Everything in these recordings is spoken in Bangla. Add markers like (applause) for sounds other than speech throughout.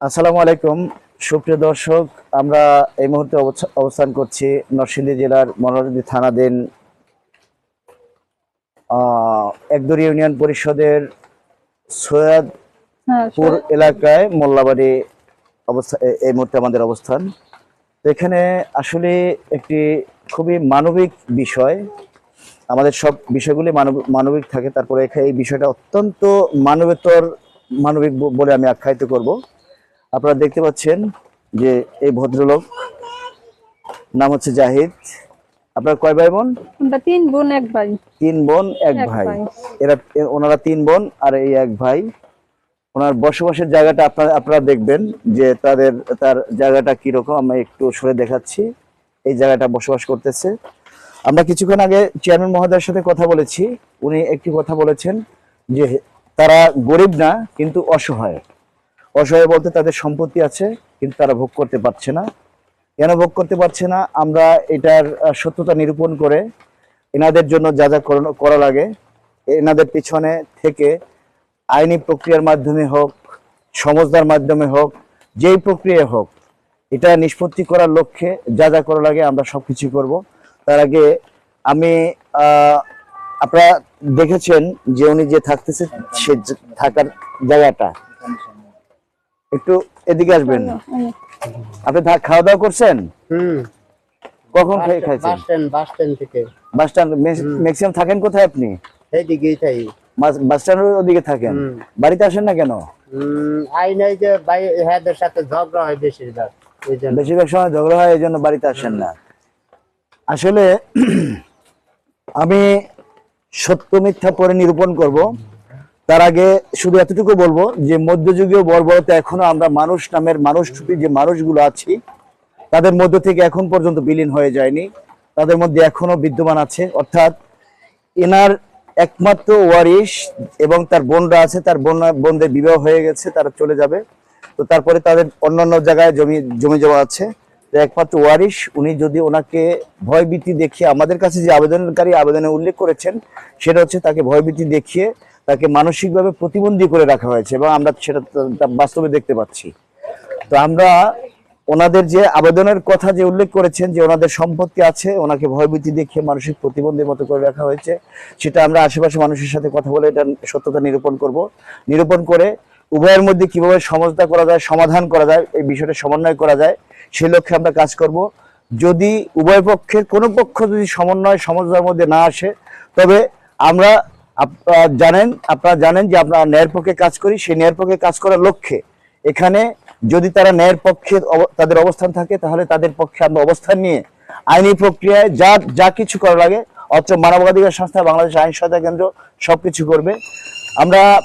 আসসালামু আলাইকুম। সুপ্রিয় দর্শক আমরা এই মুহূর্তে অবস্থান করছি নরসিংদী জেলার মনোরদি থানাধীন একদুরি ইউনিয়ন পরিষদের সৈয়দপুর হ্যাঁ এলাকায় মোল্লাবাড়ি অবস্থা এই মুহূর্তে আমাদের অবস্থান। তো এখানে আসলে একটি খুবই মানবিক বিষয়। আমাদের সব বিষয়গুলি মানব- মানবিক থাকে তারপরে এখানে এই বিষয়টা অত্যন্ত মানবেতর মানবিক বলে আমি আখ্যায়িত করব। আপনারা দেখতে পাচ্ছেন যে এই ভদ্রলোক নাম হচ্ছে জাহিদ। আপনার কয় ভাই বোন? তিন বোন এক ভাই। তিন বোন এক ভাই। এরা ওনারা তিন বোন আর এই এক ভাই। ওনার বসবাসের জায়গাটা আপনারা আপনারা দেখবেন যে তাদের তার জায়গাটা কীরকম আমি একটু সরে দেখাচ্ছি। এই জায়গাটা বসবাস করতেছে। আমরা কিছুক্ষণ আগে চেয়ারম্যান মহোদয়ের সাথে কথা বলেছি। উনি একটি কথা বলেছেন যে তারা গরিব না কিন্তু অসহায়। অসহায় বলতে তাদের সম্পত্তি আছে, কিন্তু তারা ভোগ করতে পারছে না। কেন ভোগ করতে পারছে না? আমরা এটার সত্যতা নিরূপণ করে এনাদের জন্য যা যা করা লাগে, এনাদের পিছনে থেকে আইনি প্রক্রিয়ার মাধ্যমে হোক, সমঝদার মাধ্যমে হোক, যেই প্রক্রিয়া হোক, এটা নিষ্পত্তি করার লক্ষ্যে যা যা করা লাগে আমরা সবকিছু করব। তার আগে আমি আপনারা দেখেছেন যে উনি যে থাকতেছে, সে থাকার জায়গাটা। একটু এদিকে আসবেন। আপনি খাওয়া দাওয়া করছেন? কখন খেয়ে খাইছেন? বাস স্ট্যান্ড বাস থেকে। বাস স্ট্যান্ড ম্যাক্সিমাম থাকেন কোথায় আপনি? এইদিকেই তাই। বাস- বাস স্ট্যান্ডের ওদিকে থাকেন। বাড়িতে আসেন না কেন? আই নাই যে ভাই হ্যাঁদের সাথে ঝগড়া হয় বেশিরভাগ বেশিরভাগ সময় ঝগড়া হয় এই জন্য বাড়িতে আসেন না। আসলে (clears throat) আমি সত্য মিথ্যা পরে নিরূপণ করব। তার আগে শুধু এতটুকু বলব যে মধ্যযুগীয় বর্বরতা এখনও আমরা মানুষ নামের মানুষ যে মানুষগুলো আছি, তাদের মধ্য থেকে এখন পর্যন্ত বিলীন হয়ে যায়নি। তাদের মধ্যে এখনও বিদ্যমান আছে। অর্থাৎ এনার একমাত্র ওয়ারিশ এবং তার বোনরা আছে, তার বোন, বোনদের বিবাহ হয়ে গেছে, তারা চলে যাবে। তো তারপরে তাদের অন্যান্য জায়গায় জমি জমি জমা আছে। তো একমাত্র ওয়ারিশ, উনি যদি ওনাকে ভয়ভীতি দেখিয়ে আমাদের কাছে যে আবেদনকারী আবেদনে উল্লেখ করেছেন, সেটা হচ্ছে তাকে ভয়ভীতি দেখিয়ে তাকে মানসিকভাবে প্রতিবন্ধী করে রাখা হয়েছে এবং আমরা সেটা বাস্তবে দেখতে পাচ্ছি। তো আমরা ওনাদের যে আবেদনের কথা যে উল্লেখ করেছেন যে ওনাদের সম্পত্তি আছে, ওনাকে ভয়ভীতি দেখিয়ে মানসিক প্রতিবন্ধীর মতো করে রাখা হয়েছে, সেটা আমরা আশেপাশে মানুষের সাথে কথা বলে এটা সত্যতা নিরূপণ করব। নিরূপণ করে উভয়ের মধ্যে কীভাবে সমঝোতা করা যায়, সমাধান করা যায়, এই বিষয়টা সমন্বয় করা যায়, সেই লক্ষ্যে আমরা কাজ করব। যদি উভয় পক্ষের কোনো পক্ষ যদি সমন্বয়, সমঝোতার মধ্যে না আসে, তবে আমরা আপনারা জানেন আপনারা জানেন যে আমরা ন্যায়ের পক্ষে কাজ করি, সেই ন্যায়ের পক্ষে কাজ করার লক্ষ্যে। এখানে যদি তারা ন্যায়ের পক্ষে তাদের অবস্থান থাকে, তাহলে তাদের পক্ষে আমরা অবস্থান নিয়ে আইনি প্রক্রিয়ায় যা যা কিছু করা লাগে, অত্র মানবাধিকার সংস্থা, বাংলাদেশ আইন সহায়তা কেন্দ্র, সবকিছু করবে। আমরা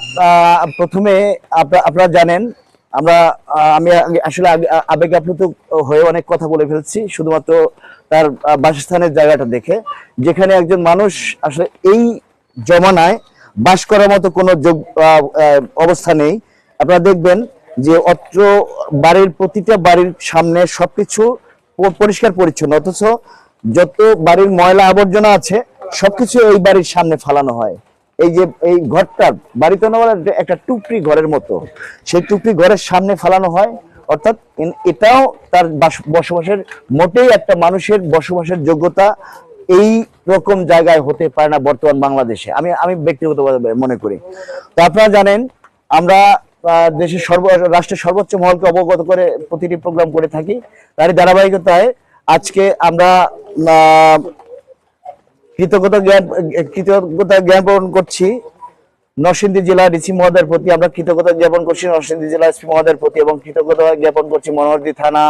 প্রথমে আপনা- আপনারা জানেন, আমরা আমি আসলে আবেগে আপ্লুত হয়ে অনেক কথা বলে ফেলছি, শুধুমাত্র তার বাসস্থানের জায়গাটা দেখে। যেখানে একজন মানুষ আসলে এই জমানায় বাস করার মতো কোনো অবস্থা নেই। আপনারা দেখবেন যে অত্র বাড়ির, প্রতিটা বাড়ির সামনে সবকিছু পরিষ্কার পরিচ্ছন্ন, অথচ যত বাড়ির ময়লা আবর্জনা আছে, সবকিছু এই বাড়ির সামনে ফালানো হয়। এই যে, এই ঘরটা বাড়িতে না একটা টুকরি ঘরের মতো। সেই টুকরি ঘরের সামনে ফালানো হয়, অর্থাৎ এটাও তার বাস- বসবাসের মোটেই একটা মানুষের বসবাসের যোগ্যতা এই রকম জায়গায় হতে পারে না বর্তমান বাংলাদেশে। আমি আমি ব্যক্তিগতভাবে মনে করি। তো আপনারা জানেন, আমরা দেশের সর্ব, রাষ্ট্রের সর্বোচ্চ মহলকে অবগত করে প্রতিটি প্রোগ্রাম করে থাকি। তারই ধারাবাহিকতায় আজকে আমরা কৃতজ্ঞতা জ্ঞান, কৃতজ্ঞতা জ্ঞাপন করছি নরসিংদী জেলা ডিসি মহোদয়ের প্রতি। আমরা কৃতজ্ঞতা জ্ঞাপন করছি নরসিংদী জেলা এসপি মহোদয়ের প্রতি এবং কৃতজ্ঞতা জ্ঞাপন করছি মনোহরদী থানা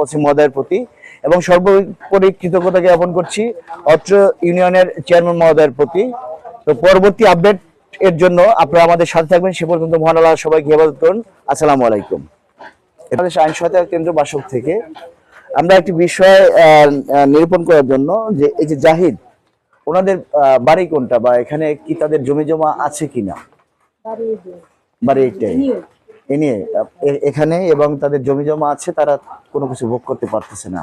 ওসি মহোদয়ের প্রতি। এবং সর্বোপরি কৃতজ্ঞতা জ্ঞাপন করছি অত্র ইউনিয়নের চেয়ারম্যান মহোদয়ের প্রতি। তো পরবর্তী আপডেট এর জন্য আপনারা আমাদের সাথে থাকবেন। সে পর্যন্ত মহান আল্লাহ সবাইকে হেফাজত করুন। আসসালামু আলাইকুম। বাংলাদেশ আইন সহায়তা কেন্দ্র বাসক থেকে আমরা একটি বিষয় নিরূপণ করার জন্য যে এই যে জাহিদ ওনাদের বাড়ি কোনটা বা এখানে কি তাদের জমি জমা আছে কিনা? বাড়ি এ নিয়ে এখানে এবং তাদের জমি জমা আছে তারা কোনো কিছু ভোগ করতে পারতেছে না।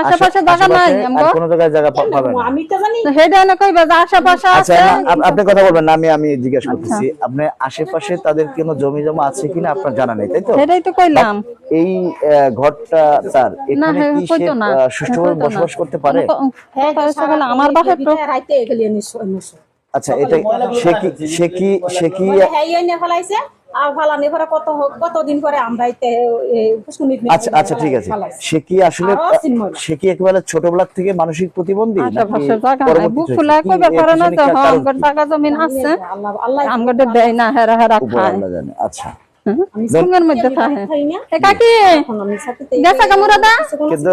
আশেপাশে জায়গা নাই আমগো কোন জায়গায় জায়গা পাবেন আমি তো জানি। হেডে না কইবা যে আশেপাশে আচ্ছা আছে। আপনি কথা বলবেন না আমি আমি জিজ্ঞেস করতেছি আপনি আশেপাশে তাদের কোনো জমি জমা আছে কিনা আপনার জানা নেই তাই তো? সেটাই তো কইলাম। এই আহ, ঘরটা তার এখানে হে কি সে সুষ্ঠুভাবে বসবাস করতে পারে? হ্যাঁ আমার বাসা তো রাইতে গেলে নিশ্চয়। আচ্ছা এটা সে কি সে কি সে কি হ্যাঁ ইয়ে নিয়ে ফেলাইছে। কত কতদিন পরে আমরা আচ্ছা আচ্ছা ঠিক আছে। সে কি আসলে। সে কি একেবারে ছোটবেলা থেকে মানসিক প্রতিবন্ধী পরবর্তীতে বুক ফুলা কি কইবা না তো হ্যাঁ কারণ টাকা জমিন আছে। আল্লাহ আল্লাহ আমগো দেয় না হেরা হেরা খায়। আচ্ছা। সঙ্গের মধ্যে থাকে। খাই না। এ কাকি এখন আমি সাথে গেছে কামুরাদা কিন্তু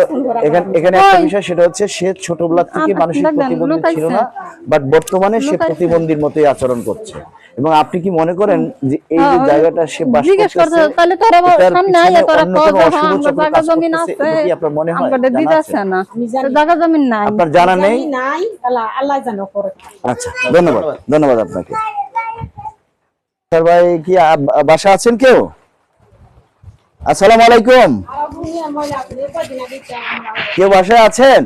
এখানে এখানে একটা বিষয় সেটা হচ্ছে সে ছোটবেলা থেকে মানসিক প্রতিবন্ধী ছিল না বাট বর্তমানে সে প্রতিবন্ধীর মতোই আচরণ করছে। এবং আপনি কি মনে করেন যে এই যে হ্যাঁ, জায়গাটা সে বাস জিজ্ঞেস করতে তাহলে তোরা সামনে পিছনে তোরা অন্য কও কোনো যে অশুভ হ্যাঁ আমগো চক্র জায়গা জমিন আছে। আপনার মনে হয়? আমগো জানা আছে? না। জায়গা জমিন নাই। আপনার জানা নেই? নাই আল্লাহ আল্লাহ জানো করে আচ্ছা ধন্যবাদ ধন্যবাদ আপনাকে। স্যার ভাই কি বাসা আছেন কেউ? আসসালামু আলাইকুম। কেউ বাসায় আছেন?